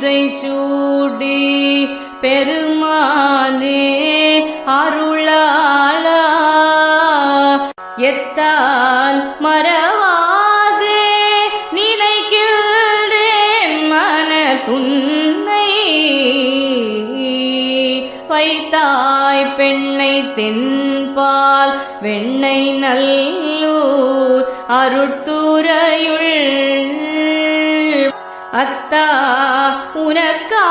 பிதை சூடி பெருமானே அருளாளா. எத்தால் மறவாதே நினைக்கின்றேன் மன துன்னை வைத்தாய் பெண்ணை தென்பால் வெண்ணை நல்லூர் அருட்துறையுள். அத்தா ഉനക്കാ